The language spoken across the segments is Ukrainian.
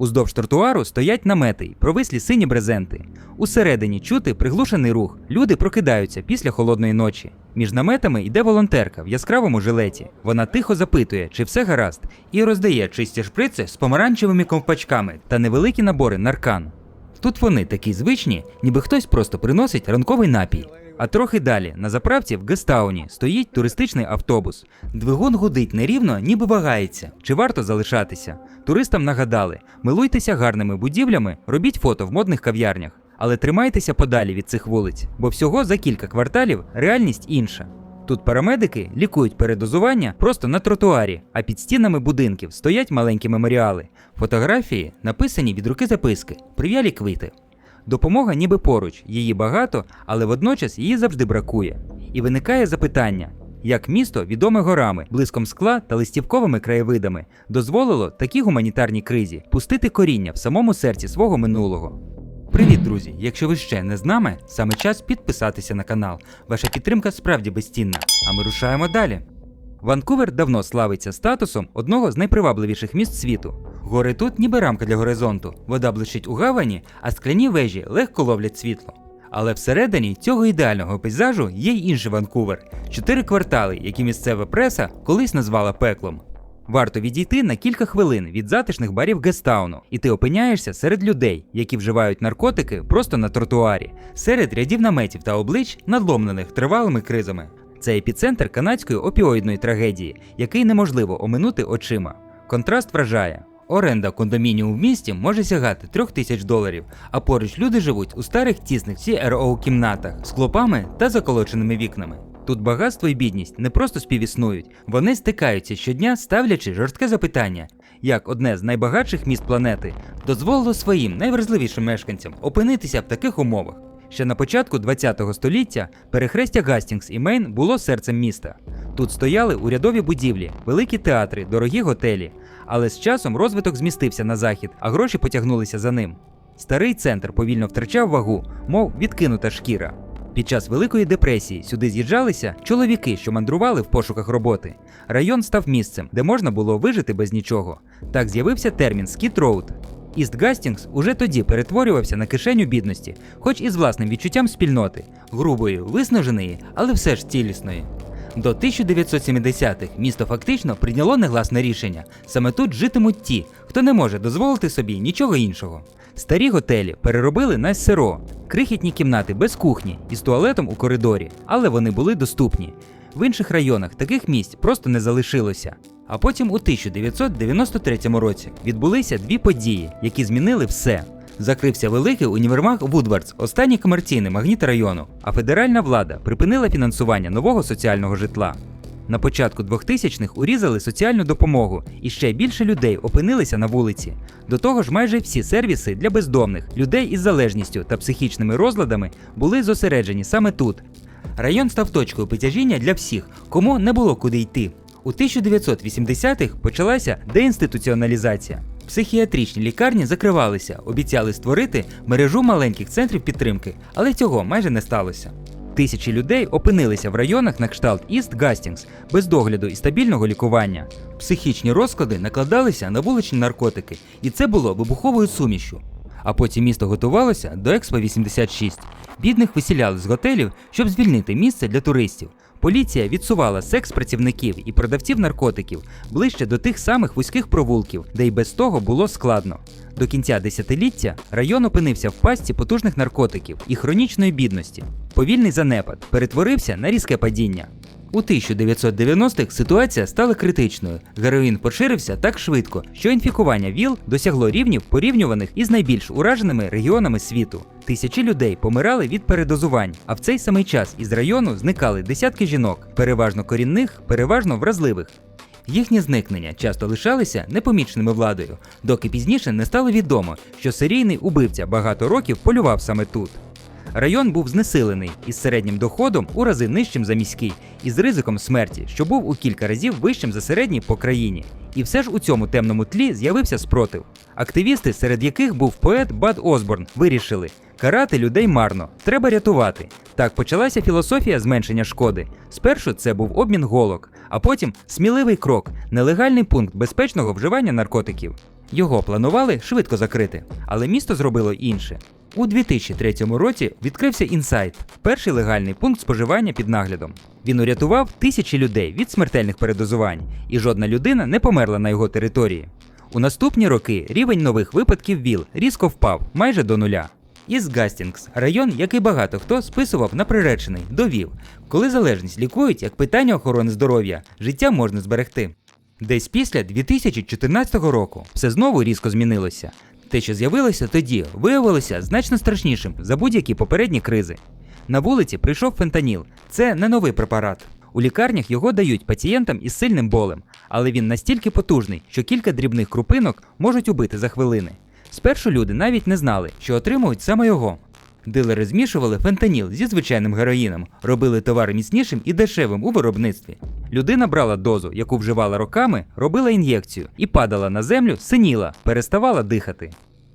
Уздовж тротуару стоять намети й провислі сині брезенти. Усередині чути приглушений рух. Люди прокидаються після холодної ночі. Між наметами йде волонтерка в яскравому жилеті. Вона тихо запитує, чи все гаразд, і роздає чисті шприци з помаранчевими ковпачками та невеликі набори наркан. Тут вони такі звичні, ніби хтось просто приносить ранковий напій. А трохи далі, на заправці в Гестауні, стоїть туристичний автобус. Двигун гудить нерівно, ніби вагається. Чи варто залишатися? Туристам нагадали: милуйтеся гарними будівлями, робіть фото в модних кав'ярнях. Але тримайтеся подалі від цих вулиць, бо всього за кілька кварталів реальність інша. Тут парамедики лікують передозування просто на тротуарі, а під стінами будинків стоять маленькі меморіали. Фотографії написані від руки записки, прив'ялі квіти. Допомога ніби поруч, її багато, але водночас її завжди бракує. І виникає запитання: як місто, відоме горами, блиском скла та листівковими краєвидами, дозволило такій гуманітарній кризі пустити коріння в самому серці свого минулого. Привіт, друзі! Якщо ви ще не з нами, саме час підписатися на канал. Ваша підтримка справді безцінна. А ми рушаємо далі. Ванкувер давно славиться статусом одного з найпривабливіших міст світу. Гори тут ніби рамка для горизонту, вода блищить у гавані, а скляні вежі легко ловлять світло. Але всередині цього ідеального пейзажу є й інший Ванкувер чотири квартали, які місцева преса колись назвала пеклом. Варто відійти на кілька хвилин від затишних барів Гестауну, і ти опиняєшся серед людей, які вживають наркотики просто на тротуарі, серед рядів наметів та облич, надломлених тривалими кризами. Це епіцентр канадської опіоїдної трагедії, який неможливо оминути очима. Контраст вражає. Оренда кондомініуму в місті може сягати трьох тисяч доларів, а поруч люди живуть у старих тісних CRO кімнатах з клопами та заколоченими вікнами. Тут багатство і бідність не просто співіснують, вони стикаються щодня, ставлячи жорстке запитання, як одне з найбагатших міст планети дозволило своїм найвразливішим мешканцям опинитися в таких умовах. Ще на початку ХХ століття перехрестя Гастінгс і Мейн було серцем міста. Тут стояли урядові будівлі, великі театри, дорогі готелі. Але з часом розвиток змістився на захід, а гроші потягнулися за ним. Старий центр повільно втрачав вагу, мов відкинута шкіра. Під час Великої депресії сюди з'їжджалися чоловіки, що мандрували в пошуках роботи. Район став місцем, де можна було вижити без нічого. Так з'явився термін Скіт Роуд. Іст Гастінгс уже тоді перетворювався на кишеню бідності, хоч і з власним відчуттям спільноти, грубої, виснаженої, але все ж цілісної. До 1970-х місто фактично прийняло негласне рішення. Саме тут житимуть ті, хто не може дозволити собі нічого іншого. Старі готелі переробили на СРО, крихітні кімнати без кухні і з туалетом у коридорі, але вони були доступні. В інших районах таких місць просто не залишилося. А потім у 1993 році відбулися дві події, які змінили все. Закрився великий універмаг Вудвардс, останній комерційний магніт району, а федеральна влада припинила фінансування нового соціального житла. На початку 2000-х урізали соціальну допомогу, і ще більше людей опинилися на вулиці. До того ж, майже всі сервіси для бездомних, людей із залежністю та психічними розладами були зосереджені саме тут. Район став точкою притяжіння для всіх, кому не було куди йти. У 1980-х почалася деінституціоналізація. Психіатричні лікарні закривалися, обіцяли створити мережу маленьких центрів підтримки, але цього майже не сталося. Тисячі людей опинилися в районах на кшталт Іст Гастінгс без догляду і стабільного лікування. Психічні розклади накладалися на вуличні наркотики, і це було вибуховою сумішю. А потім місто готувалося до Експо 86. Бідних висіляли з готелів, щоб звільнити місце для туристів. Поліція відсувала секс-працівників і продавців наркотиків ближче до тих самих вузьких провулків, де й без того було складно. До кінця десятиліття район опинився в пастці потужних наркотиків і хронічної бідності. Повільний занепад перетворився на різке падіння. У 1990-х ситуація стала критичною. Героїн поширився так швидко, що інфікування ВІЛ досягло рівнів порівнюваних із найбільш ураженими регіонами світу. Тисячі людей помирали від передозувань, а в цей самий час із району зникали десятки жінок, переважно корінних, переважно вразливих. Їхні зникнення часто лишалися непоміченими владою, доки пізніше не стало відомо, що серійний убивця багато років полював саме тут. Район був знесилений із середнім доходом у рази нижчим за міський і з ризиком смерті, що був у кілька разів вищим за середній по країні. І все ж у цьому темному тлі з'явився спротив. Активісти, серед яких був поет Бад Осборн, вирішили карати людей марно, треба рятувати. Так почалася філософія зменшення шкоди. Спершу це був обмін голок, а потім сміливий крок, нелегальний пункт безпечного вживання наркотиків. Його планували швидко закрити, але місто зробило інше. У 2003 році відкрився інсайт перший легальний пункт споживання під наглядом. Він урятував тисячі людей від смертельних передозувань, і жодна людина не померла на його території. У наступні роки рівень нових випадків ВІЛ різко впав майже до нуля. Іст Гастінгс район, який багато хто списував на приречений, довів, коли залежність лікують як питання охорони здоров'я, життя можна зберегти. Десь після 2014 року все знову різко змінилося. Те, що з'явилося тоді, виявилося значно страшнішим за будь-які попередні кризи. На вулиці прийшов фентаніл. Це не новий препарат. У лікарнях його дають пацієнтам із сильним болем, але він настільки потужний, що кілька дрібних крупинок можуть убити за хвилини. Спершу люди навіть не знали, що отримують саме його. Дилери змішували фентаніл зі звичайним героїном, робили товар міцнішим і дешевим у виробництві. Людина брала дозу, яку вживала роками, робила ін'єкцію і падала на землю, синіла, переставала дихати.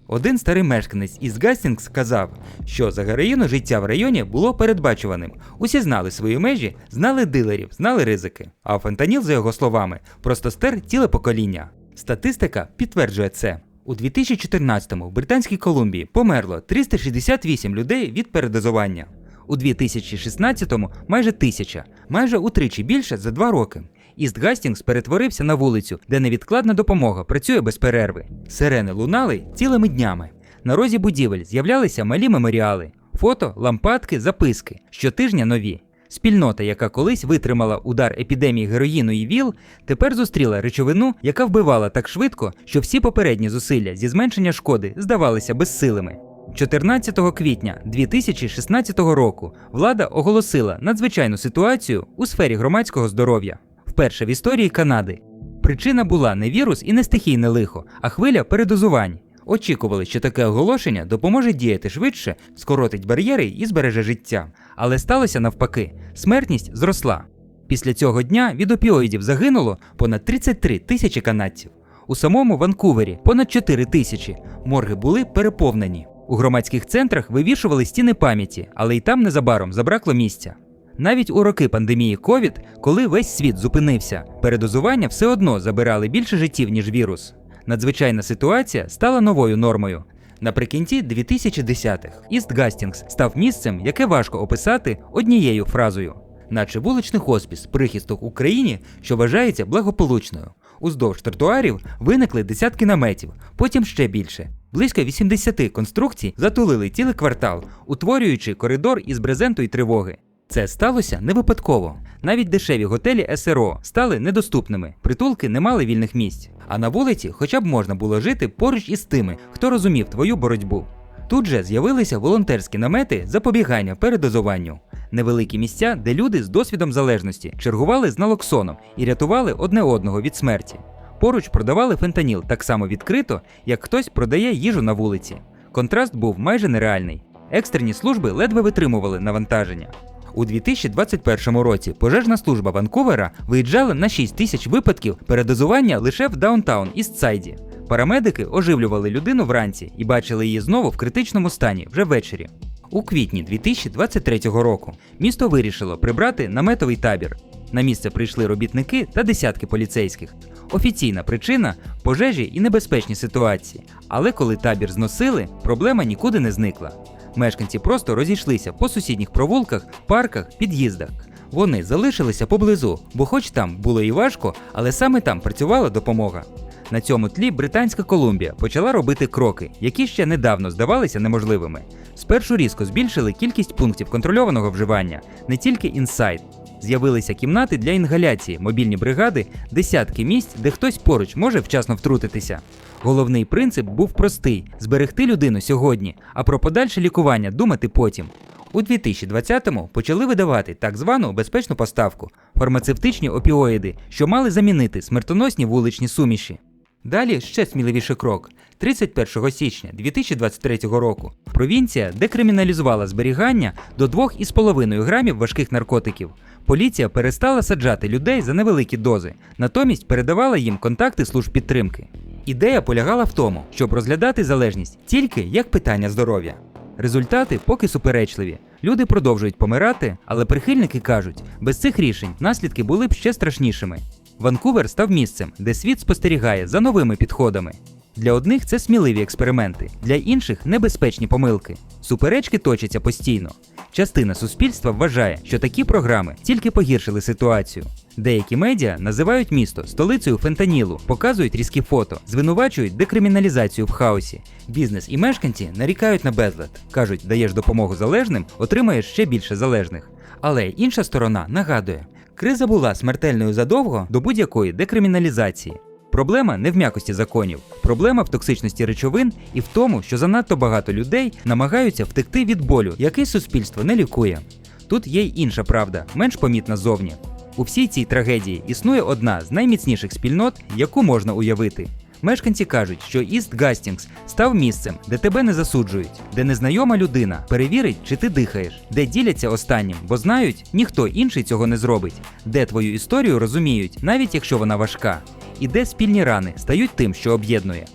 Один старий мешканець із Гастінгс сказав, що за героїну життя в районі було передбачуваним. Усі знали свої межі, знали дилерів, знали ризики. А фентаніл, за його словами, просто стер ціле покоління. Статистика підтверджує це. У 2014-му в Британській Колумбії померло 368 людей від передозування. У 2016-му майже тисяча, майже утричі більше за два роки. Іст Гастінгс перетворився на вулицю, де невідкладна допомога працює без перерви. Сирени лунали цілими днями. На розі будівель з'являлися малі меморіали, фото, лампадки, записки, щотижня нові. Спільнота, яка колись витримала удар епідемії героїну і ВІЛ, тепер зустріла речовину, яка вбивала так швидко, що всі попередні зусилля зі зменшення шкоди здавалися безсилими. 14 квітня 2016 року влада оголосила надзвичайну ситуацію у сфері громадського здоров'я. Вперше в історії Канади. Причина була не вірус і не стихійне лихо, а хвиля передозувань. Очікували, що таке оголошення допоможе діяти швидше, скоротить бар'єри і збереже життя. Але сталося навпаки, смертність зросла. Після цього дня від опіоїдів загинуло понад 33 тисячі канадців. У самому Ванкувері понад 4 тисячі. Морги були переповнені. У громадських центрах вивішували стіни пам'яті, але й там незабаром забракло місця. Навіть у роки пандемії COVID, коли весь світ зупинився, передозування все одно забирали більше життів, ніж вірус. Надзвичайна ситуація стала новою нормою. Наприкінці 2010-х Іст Гастінгс став місцем, яке важко описати однією фразою, наче вуличний хоспіс, прихисток Україні, що вважається благополучною. Уздовж тротуарів виникли десятки наметів, потім ще більше. Близько 80 конструкцій затулили цілий квартал, утворюючи коридор із брезенту й тривоги. Це сталося не випадково. Навіть дешеві готелі СРО стали недоступними, притулки не мали вільних місць. А на вулиці хоча б можна було жити поруч із тими, хто розумів твою боротьбу. Тут же з'явилися волонтерські намети запобігання передозуванню. Невеликі місця, де люди з досвідом залежності чергували з налоксоном і рятували одне одного від смерті. Поруч продавали фентаніл так само відкрито, як хтось продає їжу на вулиці. Контраст був майже нереальний. Екстрені служби ледве витримували навантаження. У 2021 році пожежна служба Ванкувера виїжджала на 6 тисяч випадків передозування лише в даунтаун Істсайді. Парамедики оживлювали людину вранці і бачили її знову в критичному стані вже ввечері. У квітні 2023 року місто вирішило прибрати наметовий табір. На місце прийшли робітники та десятки поліцейських. Офіційна причина пожежі і небезпечні ситуації. Але коли табір зносили, проблема нікуди не зникла. Мешканці просто розійшлися по сусідніх провулках, парках, під'їздах. Вони залишилися поблизу, бо хоч там було і важко, але саме там працювала допомога. На цьому тлі Британська Колумбія почала робити кроки, які ще недавно здавалися неможливими. Спершу різко збільшили кількість пунктів контрольованого вживання, не тільки інсайд. З'явилися кімнати для інгаляції, мобільні бригади, десятки місць, де хтось поруч може вчасно втрутитися. Головний принцип був простий: зберегти людину сьогодні, а про подальше лікування думати потім. У 2020-му почали видавати так звану безпечну поставку фармацевтичні опіоїди, що мали замінити смертоносні вуличні суміші. Далі ще сміливіший крок. 31 січня 2023 року провінція декриміналізувала зберігання до 2,5 грамів важких наркотиків. Поліція перестала саджати людей за невеликі дози, натомість передавала їм контакти служб підтримки. Ідея полягала в тому, щоб розглядати залежність тільки як питання здоров'я. Результати поки суперечливі. Люди продовжують помирати, але прихильники кажуть, без цих рішень наслідки були б ще страшнішими. Ванкувер став місцем, де світ спостерігає за новими підходами. Для одних це сміливі експерименти, для інших небезпечні помилки. Суперечки точаться постійно. Частина суспільства вважає, що такі програми тільки погіршили ситуацію. Деякі медіа називають місто столицею фентанілу, показують різкі фото, звинувачують декриміналізацію в хаосі. Бізнес і мешканці нарікають на безлад, кажуть, даєш допомогу залежним, отримаєш ще більше залежних. Але інша сторона нагадує, криза була смертельною задовго до будь-якої декриміналізації. Проблема не в м'якості законів, проблема в токсичності речовин і в тому, що занадто багато людей намагаються втекти від болю, який суспільство не лікує. Тут є й інша правда, менш помітна зовні. У всій цій трагедії існує одна з найміцніших спільнот, яку можна уявити. Мешканці кажуть, що Іст Гастінгс став місцем, де тебе не засуджують, де незнайома людина перевірить, чи ти дихаєш, де діляться останнім, бо знають, ніхто інший цього не зробить, де твою історію розуміють, навіть якщо вона важка, і де спільні рани стають тим, що об'єднує.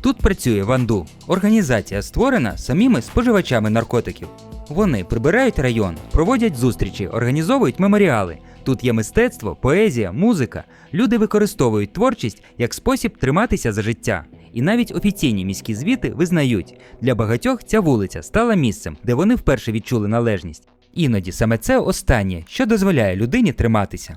Тут працює Ванду, організація, створена самими споживачами наркотиків. Вони прибирають район, проводять зустрічі, організовують меморіали. Тут є мистецтво, поезія, музика. Люди використовують творчість як спосіб триматися за життя. І навіть офіційні міські звіти визнають, для багатьох ця вулиця стала місцем, де вони вперше відчули належність. Іноді саме це останнє, що дозволяє людині триматися.